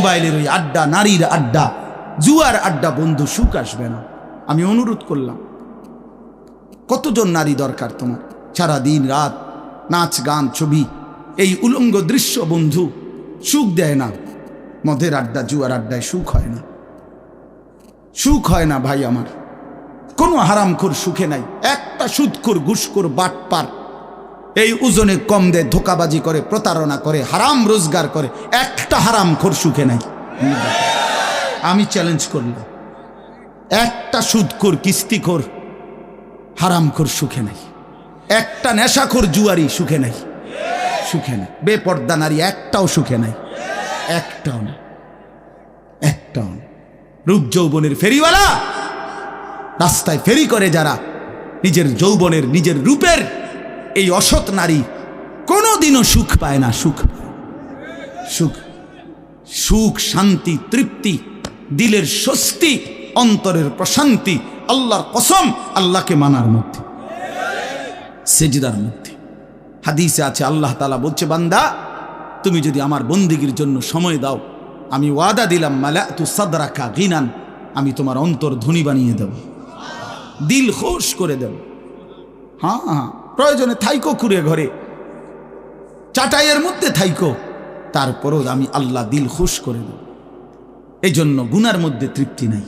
মোবাইলের ওই আড্ডা, নারীর আড্ডা, জুয়ার আড্ডা, বন্ধু, সুখ আসবে না। আমি অনুরোধ করলাম, কতজন নারী দরকার তোমার? সারা দিন রাত, নাচ, গান, ছবি, এই উলঙ্গ দৃশ্য, বন্ধু, সুখ দেয় না। মদের আড্ডা, জুয়ার আড্ডায় সুখ হয় না। সুখ হয় না ভাই আমার। কোনো হারামখোর সুখে নাই। একটা সুদখোর, ঘুষখোর, বাটপার এই ওজনে কম দেয় ধোকাবাজি করে, প্রতারণা করে, হারাম রোজগার করে, একটা হারামখোর সুখে নাই। আমি চ্যালেঞ্জ করলাম। একটা সুদখোর, কিস্তিখোর হারামখোর সুখে নাই। একটা নেশাখোর জুয়ারি সুখে নাই। সুখে নাই। বেপর্দা নারী একটাও সুখে নাই। একটাও না। একটাও না। রূপ যৌবনের ফেরিওয়ালা, রাস্তায় ফেরি করে যারা, নিজের যৌবনের, নিজের রূপের এই অসৎ নারী কোনোদিনও সুখ পায় না, সুখ। সুখ। সুখ, শান্তি, তৃপ্তি, দিলের স্বস্তি, অন্তরের প্রশান্তি, আল্লাহর কসম, আল্লাহকে মানার মধ্যে। সেজদার মধ্যে। হাদিসে আছে, আল্লাহ তালা বলছে, বান্দা, তুমি যদি আমার বন্দিগির জন্য সময় দাও, আমি ওয়াদা দিলাম মালা তু সাদরাকা গিনান, আমি তোমার অন্তর ধনী বানিয়ে দেব। দিল খোশ করে দেব। হ্যাঁ হ্যাঁ। প্রয়োজনে থাইকো খুঁড়ে ঘরে। চাটাইয়ের মধ্যে থাইকো। তারপরও আমি আল্লাহ দিল খুশ করে দেব। এই জন্য গুনার মধ্যে তৃপ্তি নাই।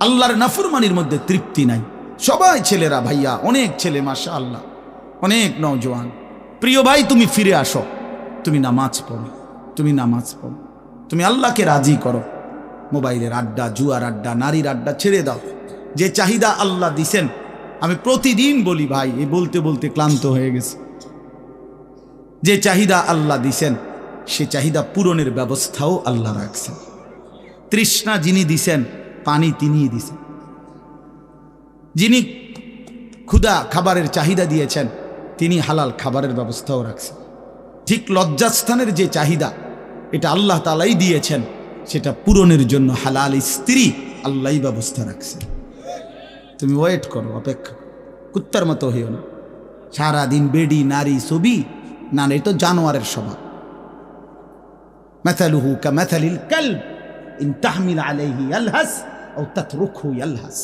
আল্লাহর নাফুরমানির মধ্যে তৃপ্তি নাই। সবাই ছেলেরা ভাইয়া, অনেক ছেলে মাসা আল্লাহ অনেক নওজোয়ান। প্রিয় ভাই, তুমি ফিরে আসো। তুমি নামাজ পড়ো। তুমি নামাজ পড়ো। তুমি আল্লাহকে রাজি করো। মোবাইলের আড্ডা, জুয়ার আড্ডা, নারীর আড্ডা ছেড়ে দাও। যে চাহিদা আল্লাহ দিছেন আমি প্রতিদিন বলি, ভাই, এই বলতে বলতে ক্লান্ত হয়ে গেছে। যে চাহিদা আল্লাহ দিছেন, সে চাহিদা পূরণের ব্যবস্থাও আল্লাহ রাখছেন। তৃষ্ণা যিনি দিছেন, পানি তিনিই দিছেন। যিনি ক্ষুদা খাবারের চাহিদা দিয়েছেন, তিনি হালাল খাবারের ব্যবস্থাও রাখছেন। ঠিক লজ্জাস্থানের যে চাহিদা, এটা আল্লাহ তালাই দিয়েছেন, সেটা পূরণের জন্য হালাল স্ত্রী আল্লাহই ব্যবস্থা রাখছেন। তুমি ওয়েট করো অপেক্ষা করো। কুত্তার মতো হইও না সারাদিন বেডি নারী ছবি না না, এ তো জানোয়ারের স্বভাব مثله كمثل الكلب إن تحمل عليه يلهث أو تتركه يلهث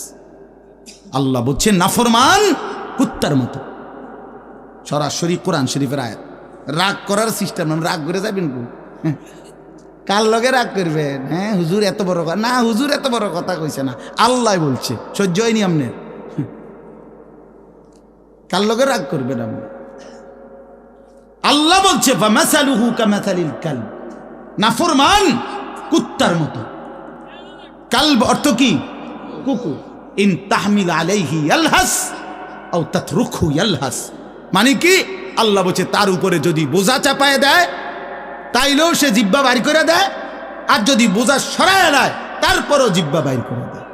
আল্লাহ বলছেন নাফরমান কুত্তার মতো সরাসরি কোরআন শরীফের আয়াত রাগ করার সিস্টেম রাগ করে যাবেন কো? হ্যাঁ। কার লগে রাগ করবেন? হ্যাঁ হুজুর এত বড় কথা না, হুজুর এত বড় কথা কইছে না। আল্লাহ বলছে, সহ্য হয়নি আপনার কার লগে রাগ করবেন আপনি? আল্লাহ বলছে নাফরমান কুত্তার মতো। কালব অর্থ কি? কুকুর। ইন তাহমিল আলাইহি ইয়ালহাস আও তাতরুকহু ইয়ালহাস। মানে কি? আল্লাহ বলছে, তার উপরে যদি বোঝা চাপায় দেয় তাইলেও সে জিব্বা বাইর করে দেয়, আর যদি বোঝা সরায় দেয় তারপরও জিব্বা বাইর করে দেয়।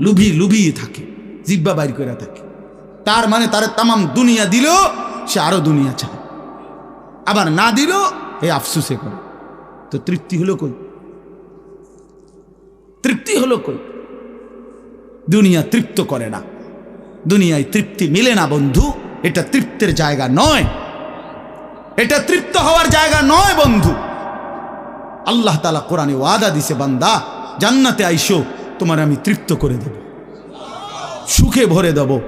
লুভি লুভিয়ে থাকে জিব্বা বাইর করে থাকে। তার মানে তার তামাম দুনিয়া দিলেও সে আরও দুনিয়া চায়। আবার না দিলেও এই আফসুসে করে। তো তৃপ্তি হলো কই? তৃপ্তি হলো কই? দুনিয়া তৃপ্ত করে না। দুনিয়ায় তৃপ্তি মিলে না বন্ধু, এটা তৃপ্তের জায়গা নয়। এটা তৃপ্ত হওয়ার জায়গা নয়, বন্ধু। আল্লাহ তালা কোরআনে ওয়াদা দিছে, বান্দা, জান্নাতে আইসো, তোমার আমি তৃপ্ত করে দেব। সুখে ভরে দেব।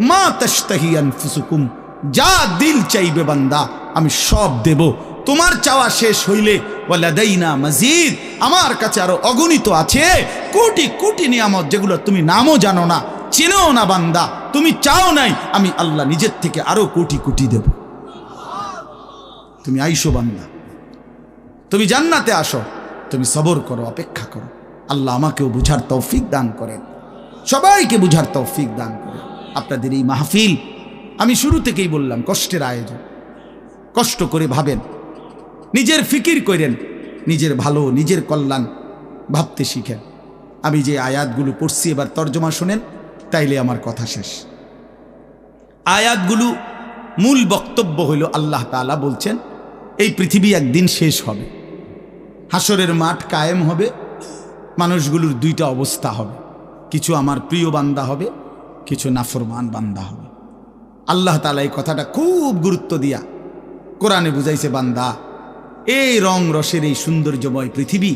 মা তাস্তাহিয়ান ফুসুকুম যা দিল চাইবে বান্দা, আমি সব দেব। তোমার চাওয়া শেষ হইলে, ওয়ালাদাইনা মজিদ, আমার কাছে আরও অগণিত আছে। কোটি কোটি নিয়ামত যেগুলো তুমি নামও জানো না, চেনেও না বান্দা, তুমি চাও নাই, আমি আল্লাহ নিজের থেকে আরও কোটি কোটি দেব। তুমি আইসো বান্দা। তুমি জান্নাতে আসো। তুমি সবর করো, অপেক্ষা করো। আল্লাহ আমাকেও বুঝার তৌফিক দান করেন। সবাইকে বুঝার তৌফিক দান করেন। আপনাদের এই মাহফিল, আমি শুরু থেকেই বললাম, কষ্টের আয়োজন। কষ্ট করে ভাবেন। নিজের ফিকির করেন। নিজের ভালো, নিজের কল্যাণ ভাবতে শিখেন। আমি যে আয়াতগুলো পড়ছি, এবার তর্জমা শোনেন, তাইলে আমার কথা শেষ। আয়াতগুলো মূল বক্তব্য হইল, আল্লাহ তাআলা বলছেন এই পৃথিবী একদিন শেষ হবে। হাসরের মাঠ কায়েম হবে, মানুষগুলোর দুইটা অবস্থা হবে। কিছু আমার প্রিয় বান্দা হবে, কিছু নাফরমান বান্দা হবে। আল্লাহ তালা এই কথাটা খুব গুরুত্ব দিয়া কোরআনে বুঝাইছে, বান্দা, এই রং রসের এই সৌন্দর্যময় পৃথিবী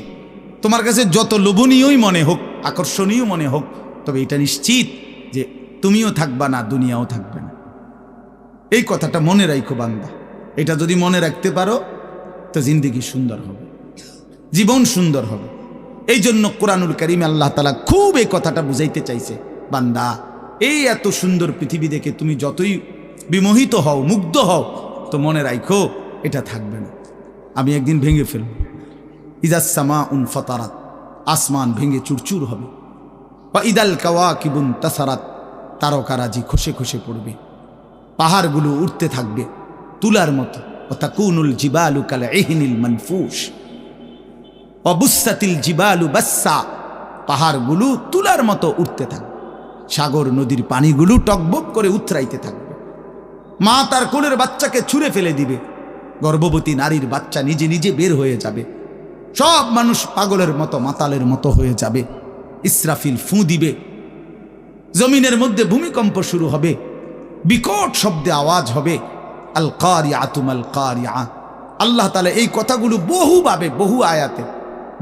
তোমার কাছে যত লোভনীয়ই মনে হোক, আকর্ষণীয় মনে হোক, তবে এটা নিশ্চিত যে তুমিও থাকবা না, দুনিয়াও থাকবে না। এই কথাটা মনে রাখো বান্দা। এটা যদি মনে রাখতে পারো, তো জিন্দিগি সুন্দর হবে। জীবন সুন্দর হবে। এই জন্য কোরআনুল করিম আল্লাহ তালা খুব এই কথাটা বুঝাইতে চাইছে, বান্দা, এই এত সুন্দর পৃথিবী দেখে তুমি যতই বিমোহিত হও, মুগ্ধ হও, তো মনে রাখো এটা থাকবে না। আমি একদিন ভেঙে ফেলব। ইদাসমা উন ফতারাত, আসমান ভেঙে চুরচুর হবে। বা ইদাল কাওয়া কিবুন তাসারাত, তারকারাজি খসে খসে পড়বে। পাহাড়গুলো উঠতে থাকবে। তুলার মতো। অতাকুনুল জিবালু কাল এহিনিল মানফুস অবুসাতিল জিবালু বাসা পাহাড়গুলো তুলার মতো উঠতে থাকবে। সাগর নদীর পানিগুলো টকবক করে উতরাইতে থাকবে। মা তার কোলের বাচ্চাকে ছুঁড়ে ফেলে দিবে। গর্ভবতী নারীর বাচ্চা নিজে নিজে বের হয়ে যাবে। সব মানুষ পাগলের মতো, মাতালের মতো হয়ে যাবে। ইসরাফিল ফুঁ দিবে। জমিনের মধ্যে ভূমিকম্প শুরু হবে। বিকট শব্দে আওয়াজ হবে। আল কারিয়া তুমাল কারিয়া আল্লাহ তালা এই কথাগুলো বহুভাবে, বহু আয়াতে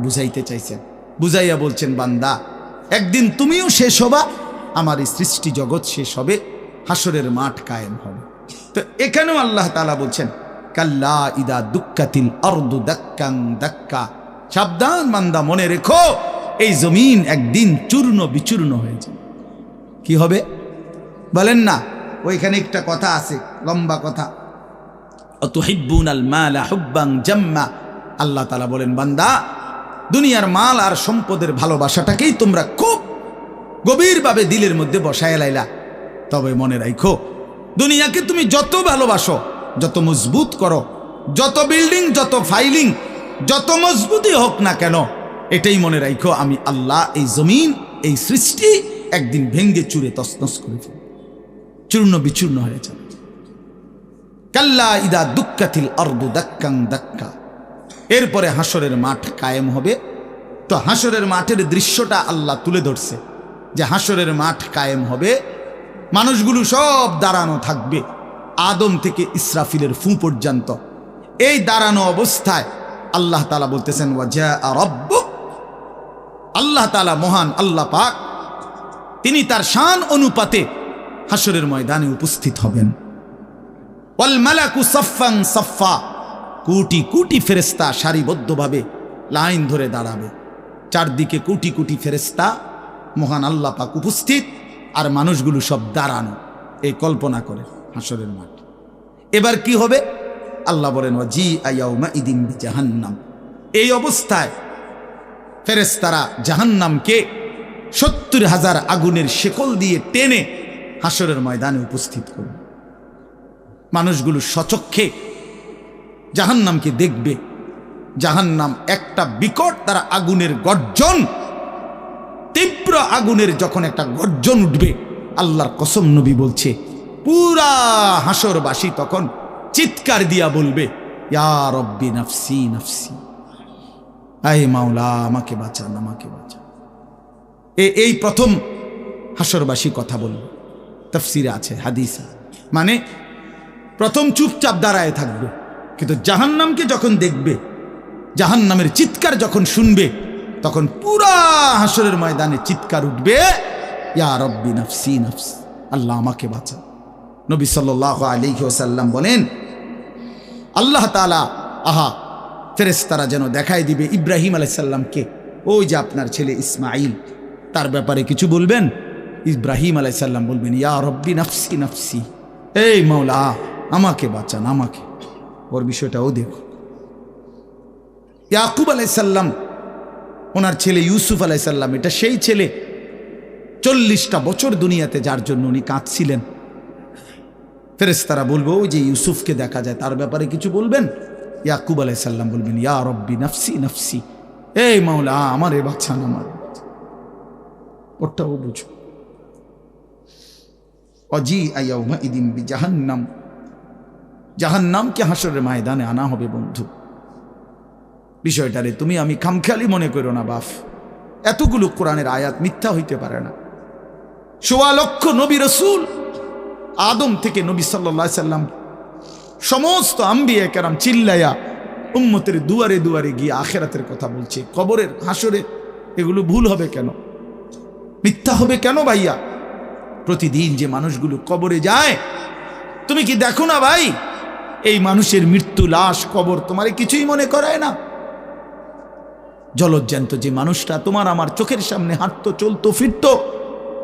বুঝাইতে চাইছেন। বুঝাইয়া বলছেন, বান্দা, একদিন তুমিও শেষ হবা, আমার এই সৃষ্টি জগৎ শেষ হবে হাসরের মাঠ কায়েম হবে। তো এখানেও আল্লাহ তালা বলছেন, কাল্লা ইদা দুঃখাতিল অর্দু দাক্কাং দাক্কা। সাবধান বান্দা, মনে রেখো, এই জমিন একদিন চূর্ণ বিচূর্ণ হয়ে কি হবে? বলেন না ওইখানে একটা কথা আছে, লম্বা কথা। অতুহিব্বুন আল মালা হুব্বাং জাম্মা। আল্লাহ তালা বলেন, বান্দা, দুনিয়ার মাল আর সম্পদের ভালোবাসাটাকেই তোমরা খুব গভীরভাবে দিলের মধ্যে বসায় লাইলা। তবে মনে রাখো দুনিয়াকে তুমি যত ভালোবাসো, যত মজবুত করো, যত বিল্ডিং, যত ফাইলিং, যত মজবুতই হোক না কেন, এটাই মনে রাখো আমি আল্লাহ এই জমিন, এই সৃষ্টি একদিন ভেঙ্গে চুরে তসনস করে ফেলব। চূর্ণ বিচূর্ণ হয়ে যাবে। কাল্লা ইদা দুঃখাতিল অর্দু দাক্কাং দাক্কা। এরপরে হাসরের মাঠ কায়েম হবে। তো হাসরের মাঠের দৃশ্যটা আল্লাহ তুলে ধরছে যে হাসরের মাঠ কায়েম হবে। মানুষগুলো সব দাঁড়ানো থাকবে আদম থেকে ইসরাফিলের ফু পর্যন্ত। এই দাঁড়ানো অবস্থায় আল্লাহ তালা বলতেছেন, ওয়াজা রব্বুক। আল্লাহ তালা মহান আল্লাহ পাক, তিনি তার শান অনুপাতে হাসরের ময়দানে উপস্থিত হবেন। ওয়াল মালাকু সফাং কোটি কোটি ফেরেস্তা সারিবদ্ধভাবে লাইন ধরে দাঁড়াবে। চারদিকে কোটি কোটি ফেরেস্তা মহান আল্লাহ পাক উপস্থিত, আর মানুষগুলো সব দাঁড়ানো। এই কল্পনা করে হাসরের মাঠ। এবার কি হবে? আল্লাহ বলেন জি আয়াউমা ইদিন জাহান্নাম এই অবস্থায় ফেরেস্তারা জাহান্নামকে সত্তর হাজার আগুনের শেকল দিয়ে টেনে হাসরের ময়দানে উপস্থিত করবে মানুষগুলো সচক্ষে জাহান্নামকে দেখবে। জাহান্নাম একটা বিকট তারা আগুনের গর্জন। তীব্র আগুনের যখন একটা গর্জন উঠবে, আল্লাহর কসম নবী বলছে, পুরা হাসরবাসী তখন চিৎকার দিয়া বলবে, ইয়া রব্বি নফসি নফসি। আয় মাওলা, আমাকে বাঁচান আমাকে বাঁচান এই প্রথম হাসরবাসী কথা বলবে। তফসিরে আছে, হাদিসে। মানে প্রথম চুপচাপ দাঁড়ায় থাকবে। কিন্তু জাহান্নামকে যখন দেখবে, জাহান্নামের চিৎকার যখন শুনবে, তখন পুরা হাসরের ময়দানে চিৎকার উঠবে, ইয়া রব্বি নফসি, নফস, আল্লাহ আমাকে বাঁচা নবী সাল্লাহ আলিহি ওসাল্লাম বলেন, আল্লাহ তালা আহা ফেরেস্তারা যেন দেখাই দিবে ইব্রাহিম আলাইসাল্লামকে ওই যে আপনার ছেলে ইসমাইল তার ব্যাপারে কিছু বলবেন? ইব্রাহিম আলাইসাল্লাম বলবেন, ইয়া রব্বি নফসি, নাফসি। এই মাওলা, আমাকে বাঁচান, আমাকে। ওর বিষয়টাও দেখো ইয়াকুব আলাইসাল্লাম ওনার ছেলে ইউসুফ আলাইসাল্লাম এটা সেই ছেলে, চল্লিশটা বছর দুনিয়াতে যার জন্য উনি কাঁদছিলেন। ফেরেস্তারা বলব, ওই যে ইউসুফকে দেখা যায়, তার ব্যাপারে কিছু বলবেন? ইয়াকুব আলাইসাল্লাম বলবেন, ইয়া রব্বি নাফসি, নফসি। এই মাওলা, আমার এ বাচ্চান আমার ওটাও বুঝো অজি আয়াউমা ইদিন বি জাহান্নাম জাহান্নামকে হাসরের ময়দানে আনা হবে বন্ধু। বিষয়টারে তুমি আমি খামখেয়ালি মনে করো না, বাফ। এতগুলো কোরআনের আয়াত মিথ্যা হইতে পারে না। সোয়া লক্ষ নবী রসুল আদম থেকে নবী সাল্লা সাল্লাম সমস্ত আম্বিয়া কেরাম চিল্লাইয়া উম্মতের দুয়ারে দুয়ারে গিয়ে আখেরাতের কথা বলছে। কবরের হাসরে এগুলো ভুল হবে কেন? মিথ্যা হবে কেন ভাইয়া? প্রতিদিন যে মানুষগুলো কবরে যায়, তুমি কি দেখো না ভাই? এই মানুষের মৃত্যু লাশ কবর তোমার কিছুই মনে করায় না। জলজ্জান্ত যে মানুষটা, তোমার আমার চোখের সামনে হাঁটতো, চলতো, ফিরতো,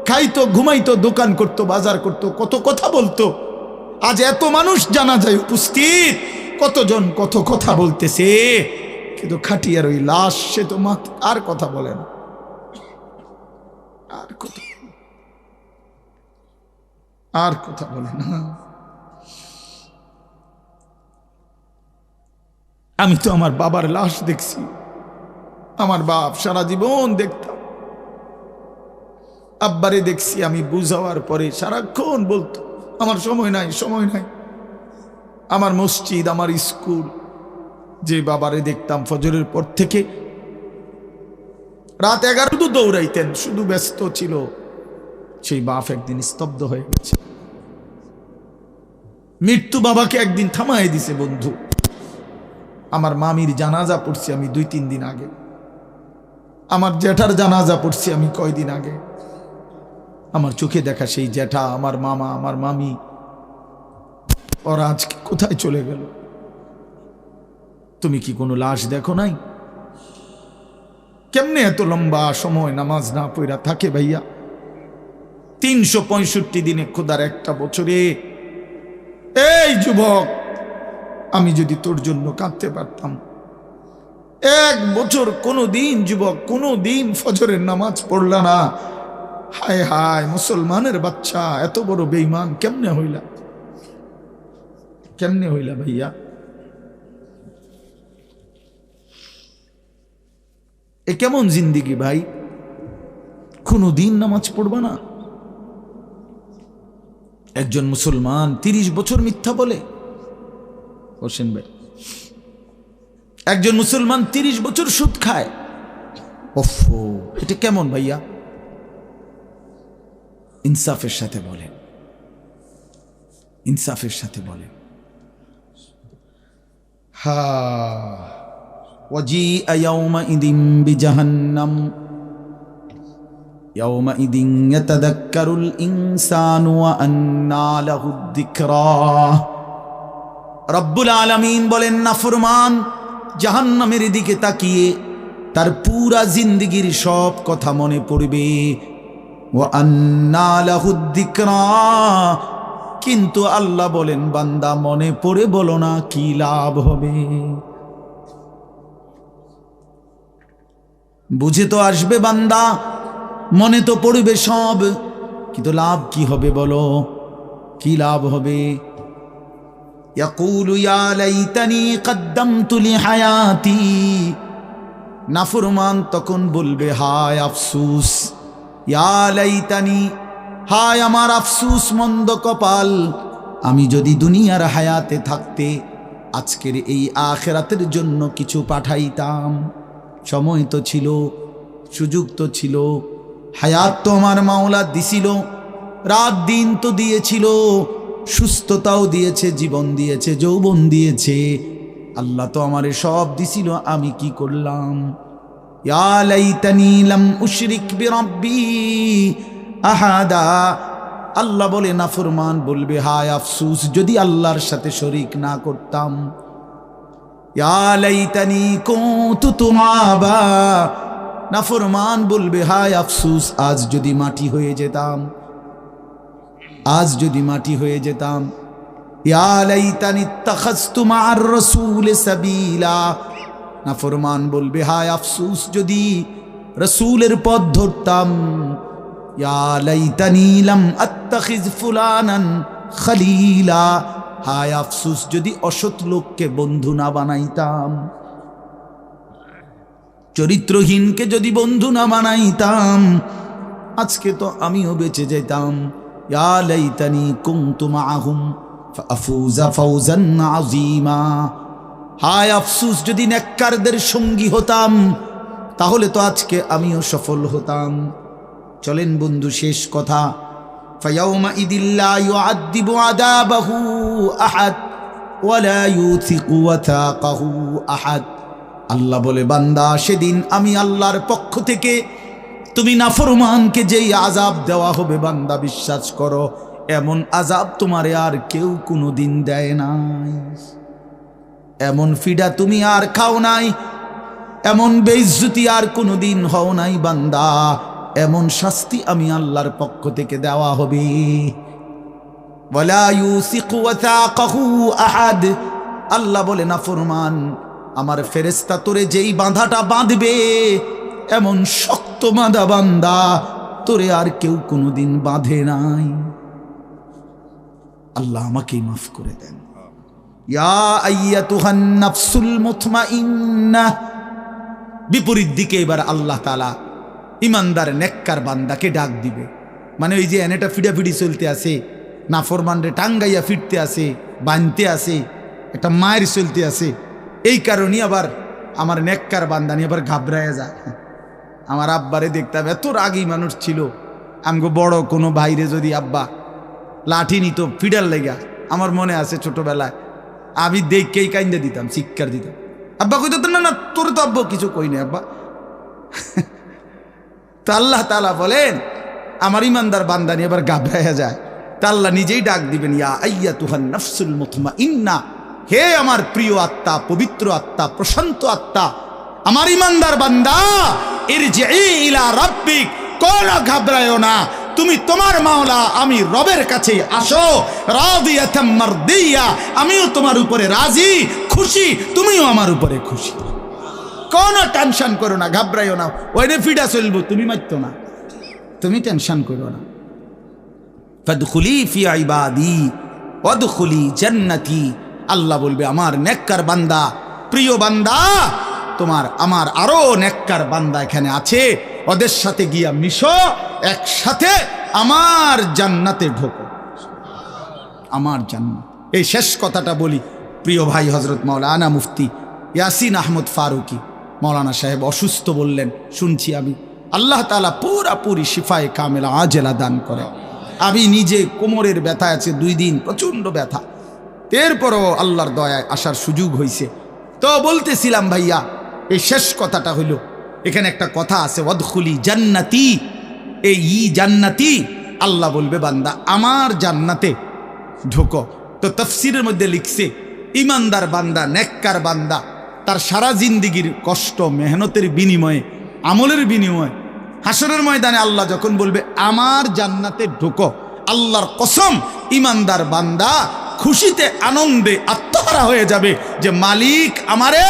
খাইতো, ঘুমাইতো, দোকান করতো, বাজার করতো, কত কথা বলতো। আজ এত মানুষ জানা যায় উপস্থিত, কতজন কত কথা বলতেছে, কিন্তু খাটিয়ার ওই লাশ, সে তো মাত আর কথা বলে না। আর কথা আর কথা বলে না। আমি তো আমার বাবার লাশ দেখছি। আমার বাপ সারা জীবন দেখতাম। আব্বারে দেখছি আমি বুঝাওয়ার পরে সারাক্ষণ বলতো, আমার সময় নাই সময় নাই। আমার মসজিদ, আমার স্কুল, যে বাবারে দেখতাম ফজরের পর থেকে রাত এগারো শুধু দৌড়াইতেন, শুধু ব্যস্ত ছিল। সেই বাপ একদিন স্তব্ধ হয়ে গেছে। মৃত্যু বাবাকে একদিন থামাই দিছে বন্ধু। আমার মামির জানাজা পড়ছি আমি দুই তিন দিন আগে। আমার জ্যাঠার জানাজা পড়ছি আমি কয়দিন আগে। আমার চোখে দেখা সেই জ্যাঠা, আমার মামা, আমার মামি। ওরা আজ কোথায় চলে গেল? তুমি কি কোনো লাশ দেখো নাই? কেমনে এত লম্বা সময় নামাজ না পইরা থাকে ভাইয়া? তিনশো পঁয়ষট্টি দিনে খোদার একটা বছরে। এই যুবক, আমি যদি তোর জন্য কাঁদতে পারতাম। এক বছর কোনো দিন যুবক কোনো দিন ফজরের নামাজ পড়লা না। হায় হায়, মুসলমানের বাচ্চা, এত বড় বেইমান কেমনে হইলা? কেমনে হইলা ভাইয়া? এ কেমন জিন্দিগি ভাই? কোনো দিন নামাজ পড়বা না? একজন মুসলমান ৩০ বছর মিথ্যা বলে? হোসেন ভাই। একজন মুসলমান ৩০ বছর সুদ খায়। ওফ, এটা কেমন ভাইয়া? ইনসাফের সাথে বলে। ইনসাফের সাথে বলে। হা ওয়াজি আয়াউমা ইদিম বিজাহান্নাম। يومئذ يتذكر الإنسان وأنى له الذكرى রব্বুল আলমিন বলেন নাফরমান জাহান্নামের দিকে তাকিয়ে তার পুরা জিন্দিগির সব কথা মনে পড়বে ও আন্নালাহুদ্দিকরা কিন্তু আল্লাহ বলেন বান্দা মনে পড়ে বলো না কি লাভ হবে বুঝে তো আসবে বান্দা মনে তো পড়বে সব। কিন্তু লাভ কি হবে বলো? কি লাভ হবে? নাফরমান তখন বলবে, হায় আফসুস ইয়ালাইতানি হায় আমার আফসুস মন্দ কপাল। আমি যদি দুনিয়ার হায়াতে থাকতে, আজকের এই আখেরাতের জন্য কিছু পাঠাইতাম। সময় তো ছিল, সুযোগ তো ছিল। হায়াত তো আমার মাওলা দিছিল, রাত দিন তো দিয়েছিল, সুস্থতাও দিয়েছে, জীবন দিয়েছে, যৌবন দিয়েছে। আল্লাহ তো আমারে সব দিছিল, আমি কি করলাম? আহাদা। আল্লাহ বলে, নাফরমান বলবে, হায় আফসুস, যদি আল্লাহর সাথে শরিক না করতাম। ইয়া লাইতানি কুনতু তুরাবা নাফরমান বলবে, হায় আফসুস, আজ যদি মাটি হয়ে যেতাম, আজ যদি মাটি হয়ে যেতাম বলবে, হায় আফসুস, যদি রসুলের পথ ধরতাম খলিলা। হায় আফসুস, যদি অসৎ লোককে বন্ধু না বানাইতাম চরিত্রহীনকে যদি বন্ধু না বানাইতাম, আজকে তো আমিও বেঁচে যেতাম ইয়া লাইতানি কুনতু মাআহুম হায় আফসুস, যদি সঙ্গী হতাম, তাহলে তো আজকে আমিও সফল হতাম। চলেন বন্ধু, শেষ কথা। ফায়াউমা ইদিল্লা আহাদ। আল্লাহ বলে, বান্দা, সেদিন আমি আল্লাহর পক্ষ থেকে তুমি নাফরমানকে যেই আজাব দেওয়া হবে, বান্দা, বিশ্বাস করো, এমন আজাব তোমারে আর কেউ কোনো দিন দেয় নাই। এমন ফিডা তুমি আর খাও নাই, এমন বেইজ্জতি আর কোনো দিন হও নাই, বান্দা, এমন শাস্তি আমি আল্লাহর পক্ষ থেকে দেওয়া হবে। আল্লাহ বলে না ফরমান আমার ফেরেস্তা তোরে যেই বাঁধাটা বাঁধবে, এমন শক্ত বাঁধা বান্দা তোরে আর কেউ কোনোদিন বাঁধে নাই। আল্লাহ আমাকেই মাফ করে দেন। বিপরীত দিকে এবার আল্লাহ তালা ইমানদার নেককার বান্দাকে ডাক দিবে। মানে ওই যে এনেটা ফিডাফিডি চলতে আছে, নাফরমানরে টাঙ্গাইয়া ফিরতে আসে বানতে আসে একটা মায়ের চলতে আছে। এই কারণেই আবার আমার নেককার বান্দা নিয়ে আবার ঘাবড়ায় যায়। আমার আব্বারে দেখতাম এত রাগী মানুষ ছিল। আমগো বড় কোনো ভাইরে যদি আব্বা লাঠি নিত ফিডার লেগা, আমার মনে আছে ছোটবেলায়। আমি দেখকেই কাইন্দে দিতাম শিক্ষার দিতাম। আব্বা কইতো তো না না, তোর তো আব্বা কিছু কই না আব্বা। তো আল্লাহ তালা বলেন, আমার ইমানদার বান্দানি আবার গাবড়াইয়া যায়। তা আল্লাহ নিজেই ডাক দিবেন, ইয়া আইয়া তুহান নফসুল মুতমা ইন্না হে আমার প্রিয় আত্মা, পবিত্র আত্মা, প্রশান্ত আত্মা, আমার ইমানদার বান্দা এর যে ইলা রব্বিক কোন ঘাবড়ায়ও না। তুমি তোমার মাওলা, আমি রবের কাছে আসো মারদিয়া, আমিও তোমার উপরে রাজি, খুশি, তুমিও আমার উপরে খুশি। কোনো টেনশন করো না ঘাবড়াইও না। ওইরে ফিডা চলবো, তুমি মারতো না। তুমি টেনশন করো না। ফাদখুলি ফি ইবাদি, ওয়াদখুলি জান্নাতি আল্লাহ বলবে, আমার নেককার বান্দা, প্রিয় বান্দা, তোমার, আমার আরও নেককার বান্দা এখানে আছে। ওদের সাথে গিয়া মিশো, একসাথে আমার জান্নাতে ঢোকো। আমার জান্নাত। এই শেষ কথাটা বলি, প্রিয় ভাই হজরত মাওলানা মুফতি ইয়াসিন আহমদ ফারুকি মৌলানা সাহেব অসুস্থ বললেন, শুনছি আমি, আল্লাহ তালা পুরাপুরি শিফায় কামেলা আজেলা দান করে। আমি নিজে কোমরের ব্যথা আছে, দুই দিন প্রচণ্ড ব্যথা। এরপরও আল্লাহর দয়ায় আসার সুযোগ হয়েছে তো বলতেছিলাম ভাইয়া, এই শেষ কথাটা হইল, এখানে একটা কথা আছে অদখুলি জান্নাতি, এই ই জান্নাতি, আল্লাহ বলবে, বান্দা, আমার জান্নাতে ঢোকো। তো তফসিরের মধ্যে লিখছে, ইমানদার বান্দা, নেককার বান্দা, তার সারা জিন্দিগির কষ্ট, মেহনতের বিনিময়ে, আমলের বিনিময়ে, হাসরের ময়দানে আল্লাহ যখন বলবে, আমার জান্নাতে ঢোকো, আল্লাহর কসম, ইমানদার বান্দা খুশিতে আনন্দে আত্মহারা হয়ে যাবে যে মালিক আমারে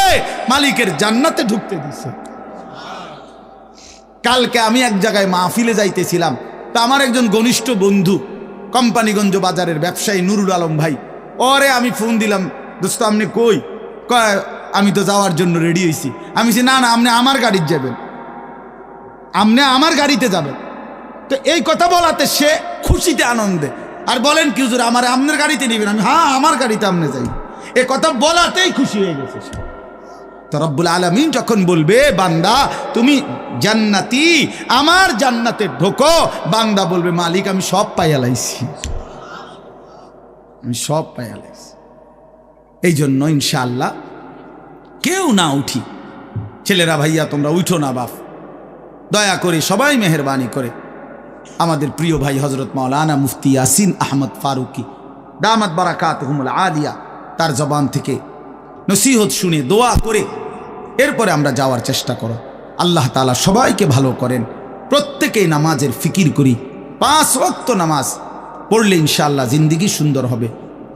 মালিকের জান্নাতে ঢুকতে দিছে। কালকে আমি এক জায়গায় মাহফিলে যাইতেছিলাম। তা আমার একজন ঘনিষ্ঠ বন্ধু, কোম্পানিগঞ্জ বাজারের ব্যবসায়ী নুরুল আলম ভাই, ওরে আমি ফোন দিলাম, দোস্ত, আপনি কই? আমি তো যাওয়ার জন্য রেডি হয়েছি আমি বলছি, না না, আপনি আমার গাড়ির যাবেন। আপনি আমার গাড়িতে যাবেন। তো এই কথা বলাতে সে খুশিতে আনন্দে আর বলেন কি, হুজুর, আমার আপনার গাড়িতে নেবেন, আমি হ্যাঁ আমার গাড়িতে আপনি যাই। এ কথা বলাতেই খুশি হয়ে গেছে সে। তো রব্বুল আলমিন যখন বলবে, বান্দা, তুমি জান্নাতি, আমার জান্নাতে ঢোকো, বান্দা বলবে, মালিক, আমি সব পাইয়ালাইছি আমি সব পাইয়ালাইছি এই জন্য ইনশাআল্লাহ কেউ না উঠি। ছেলেরা, ভাইয়া, তোমরা উঠো না, বাপ। দয়া করে সবাই মেহরবানি করে। আমাদের প্রিয় ভাই হজরত মাওলানা মুফতি ইয়াসিন আহমদ ফারুকি, দামাত বারাকাত হুমুল আলিয়া, তার জবান থেকে নসিহত শুনে দোয়া করে এরপরে আমরা যাওয়ার চেষ্টা করো। আল্লাহ তালা সবাইকে ভালো করেন। প্রত্যেকেই নামাজের ফিকির করি। পাঁচ রক্ত নামাজ পড়লে ইনশাআল্লাহ জিন্দিগি সুন্দর হবে।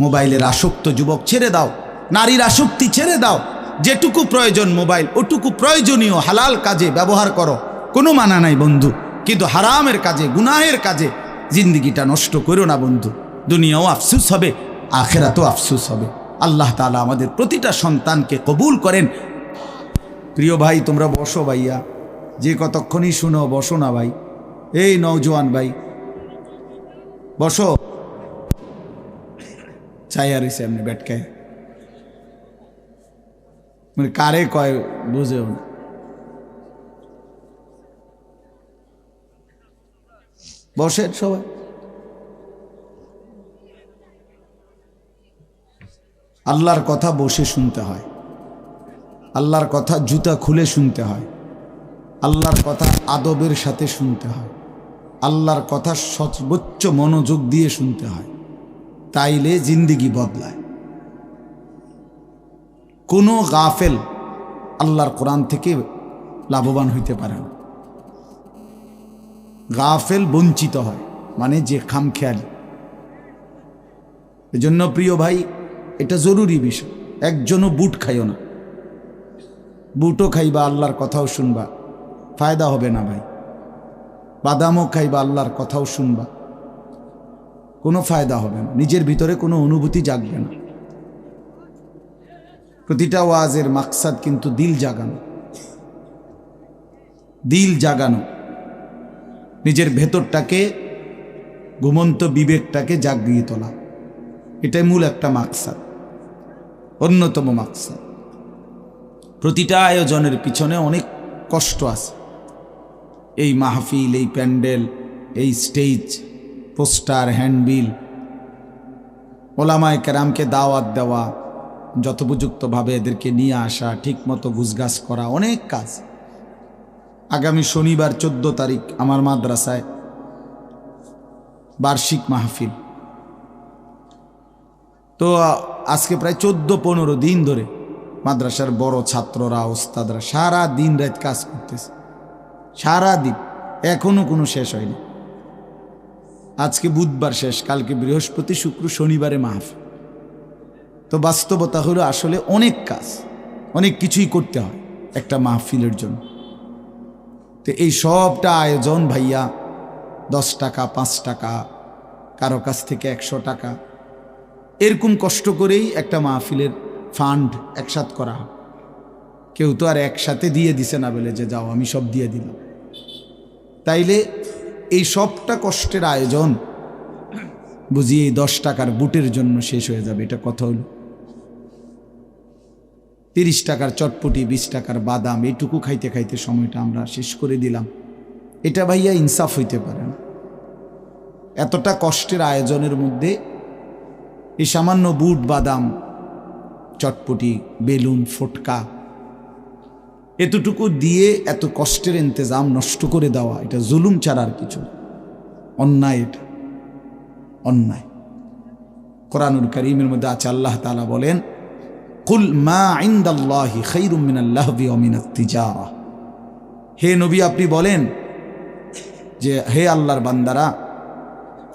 মোবাইলের আসক্ত যুবক ছেড়ে দাও, নারীর আসক্তি ছেড়ে দাও। যেটুকু প্রয়োজন মোবাইল, ওটুকু প্রয়োজনীয় হালাল কাজে ব্যবহার করো। কোনো মানা নাই বন্ধু। কিন্তু হারামের কাজে, গুনাহের কাজে জিন্দিগিটা নষ্ট করো না বন্ধু। দুনিয়াও আফসুস হবে, আখেরাতেও আফসুস হবে। আল্লাহ তালা আমাদের প্রতিটা সন্তানকে কবুল করেন। প্রিয় ভাই, তোমরা বসো ভাইয়া। যে কতক্ষণই শুনো, বসো না ভাই। এই নৌজওয়ান ভাই, বসো। চাইয়া রয়েছে আপনি ব্যাটকায় মানে কারে কয়, বুঝেও না। বসেন সবাই। আল্লাহর কথা বসে শুনতে হয়। আল্লাহর কথা জুতা খুলে শুনতে হয়। আল্লাহর কথা আদবের সাথে শুনতে হয়। আল্লাহর কথা সর্বোচ্চ মনোযোগ দিয়ে শুনতে হয়। তাইলে জিন্দিগি বদলায়। কোনো গাফেল আল্লাহর কোরআন থেকে লাভবান হইতে পারে না। গাফেল বঞ্চিত হয় মানে যে খামখেয়ালি। এজন্য প্রিয় ভাই, এটা জরুরি বিষয়। একজনও বুট খাইও না। বুটও খাইবা, আল্লাহর কথাও শুনবা। ফায়দা হবে না ভাই। বাদামও খাইবা, আল্লাহর কথাও শুনবা। কোনো ফায়দা হবে না। নিজের ভিতরে কোনো অনুভূতি জাগবে না। প্রতিটা ওয়াজের মাকসাদ কিন্তু দিল জাগানো। দিল জাগানো। নিজের ভেতরটাকে, ঘুমন্ত বিবেকটাকে জাগিয়ে তোলা। এটাই মূল একটা মাকসাদ, অন্যতম মাকসাদ। প্রতিটা আয়োজনের পিছনে অনেক কষ্ট আছে। এই মাহফিল, এই প্যান্ডেল, এই স্টেজ, পোস্টার, হ্যান্ডবিল, ওলামায় কেরামকে দাওয়াত দেওয়া, যথোপযুক্তভাবে এদেরকে নিয়ে আসা, ঠিকমতো গুজগাছ করা, অনেক কাজ। আগামী শনিবার চোদ্দ তারিখ আমার মাদ্রাসায় বার্ষিক মাহফিল। তো, আজকে প্রায় চোদ্দ পনেরো দিন ধরে মাদ্রাসার বড় ছাত্ররা, ওস্তাদরা সারা দিন রাত কাজ করতেছে। সারা দিন। এখনও কোনো শেষ হয়নি। আজকে বুধবার শেষ, কালকে বৃহস্পতি, শুক্র, শনিবারে মাহফিল। তো বাস্তবতা হলো আসলে অনেক কাজ, অনেক কিছুই করতে হয় একটা মাহফিলের জন্য। তো এই সবটা আয়োজন ভাইয়া দশ টাকা, পাঁচ টাকা, কারও কাছ থেকে একশো টাকা। এরকম কষ্ট করেই একটা মাহফিলের ফান্ড একসাথ করা কেউ তো আর একসাথে দিয়ে দিছে না বলে যে যাও, আমি সব দিয়ে দিলাম। তাইলে এই সবটা কষ্টের আয়োজন বুঝিয়ে দশ টাকার বুটের জন্য শেষ হয়ে যাবে, এটা কথা হলো। তিরিশ টাকার চটপটি, বিশ টাকার বাদাম, এটুকু খাইতে খাইতে সময়টা আমরা শেষ করে দিলাম। এটা ভাইয়া ইনসাফ হইতে পারে না। এতটা কষ্টের আয়োজনের মধ্যে এই সামান্য বুট, বাদাম, চটপটি, বেলুন, ফটকা এতটুকু দিয়ে এত কষ্টের ইন্তজাম নষ্ট করে দেওয়া, এটা জুলুম ছাড়ার কিছু। অন্যায় এটা। অন্যায়। কোরআনুল করিমের মধ্যে আছে, আল্লাহ তালা বলেন কুল মা ইন্দাল্লাহি খৈরুম মিনাল্লাহবি অমিনাত তিজারা। হে নবী, আপনি বলেন যে, হে আল্লাহর বান্দারা,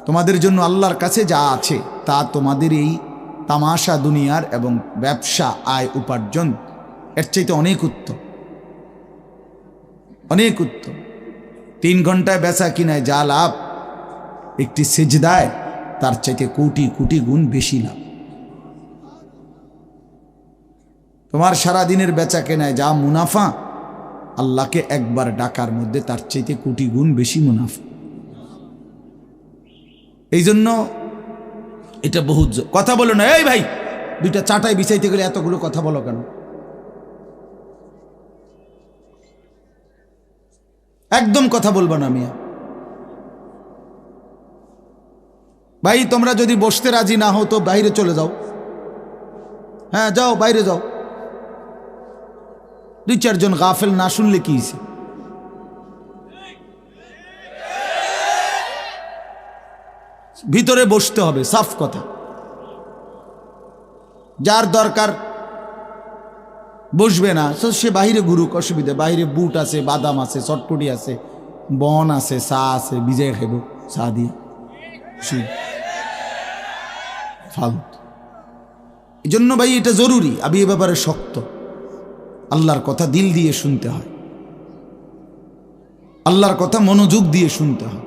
তোমাদের জন্য আল্লাহর কাছে যা আছে, তা তোমাদের এই তামাশা দুনিয়ার এবং ব্যবসা আয় উপার্জন, এর চাইতে অনেক উত্তম। অনেক উত্তম। তিন ঘন্টায় বেচা কিনায় যা লাভ, একটি সেজদায় তার চাইতে কোটি কোটি গুণ বেশি লাভ। তোমার সারা দিনের বেচা কেনায় যা মুনাফা, আল্লাহকে একবার ডাকার মধ্যে তার চাইতে কোটি গুণ বেশি মুনাফা। এই জন্য এটা বহুত কথা বলো না, এই ভাই, দুইটা চাটাই বিছাইতে গেলে এতগুলো কথা বলো কেন? একদম কথা বলব না মিয়া। ভাই, তোমরা যদি বসতে রাজি না হও তো বাইরে চলে যাও। হ্যাঁ যাও, বাইরে যাও। দুই চারজন গাফেল না শুনলে কি ভিতরে বসতে হবে, সাফ কথা। যার দরকার বসবে না, সে বাহিরে ঘুরুক, অসুবিধা। বাহিরে বুট আছে, বাদাম আছে, চটপটি আছে, বন আছে, চা আছে বিজয় খেব চা দিয়ে। এই জন্য ভাই এটা জরুরি আমি এ ব্যাপারে শক্ত। আল্লাহর কথা দিল দিয়ে শুনতে হয়। আল্লাহর কথা মনোযোগ দিয়ে শুনতে হয়।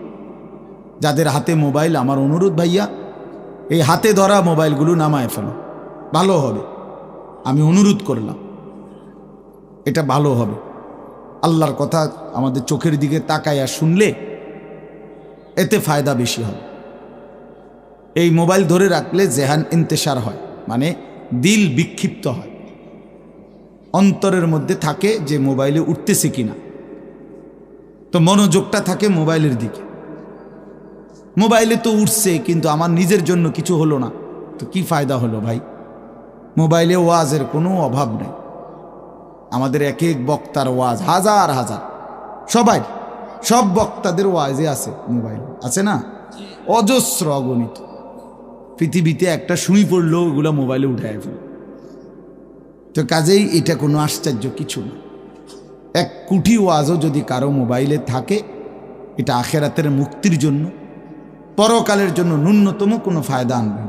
যাদের হাতে মোবাইল, আমার অনুরোধ ভাইয়া, এই হাতে ধরা মোবাইলগুলো নামায় ফেলো। ভালো হবে। আমি অনুরোধ করলাম। এটা ভালো হবে। আল্লাহর কথা আমাদের চোখের দিকে তাকাইয়া শুনলে এতে ফায়দা বেশি হবে। এই মোবাইল ধরে রাখলে জেহান ইন্তেশার হয়। মানে দিল বিক্ষিপ্ত হয়। অন্তরের মধ্যে থাকে যে মোবাইলে উঠতেছে কিনা। তো মনোযোগটা থাকে মোবাইলের দিকে। মোবাইলে তো উঠছে কিন্তু আমার নিজের জন্য কিছু হলো না। তো কি ফায়দা হলো ভাই? মোবাইলে ওয়াজের কোনো অভাব নেই। আমাদের এক এক বক্তার ওয়াজ হাজার হাজার। সবাই সব বক্তাদের ওয়াজে আছে মোবাইল। আছে না? অজস্র অগণিত। পৃথিবীতে একটা শুই পড়লেও ওগুলো মোবাইলে উঠায় ফেলে। তো কাজেই এটা কোনো আশ্চর্য কিছু না। এক কুঠি ওয়াজও যদি কারও মোবাইলে থাকে, এটা আখেরাতের মুক্তির জন্য, পরকালের জন্য ন্যূনতম কোনো ফায়দা আনবে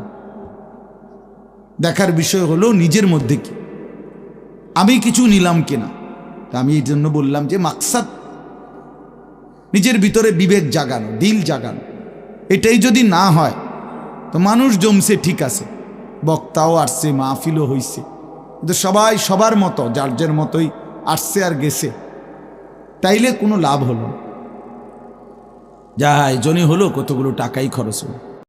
দেখার বিষয় হলো নিজের মধ্যে কি? আমি কিছু নিলাম কিনা? তা আমি এই জন্য বললাম যে মাকসাদ নিজের ভিতরে বিবেক জাগানো, দিল জাগানো। এটাই যদি না হয়, তো মানুষ জমছে ঠিক আছে, বক্তাও আসছে, মাহফিলও হইছে। কিন্তু সবাই সবার মতো, যার যার মতোই আসছে আর গেছে, তাইলে কোনো লাভ হলো যাই এই হলো, কতগুলো টাকাই খরচ হলো।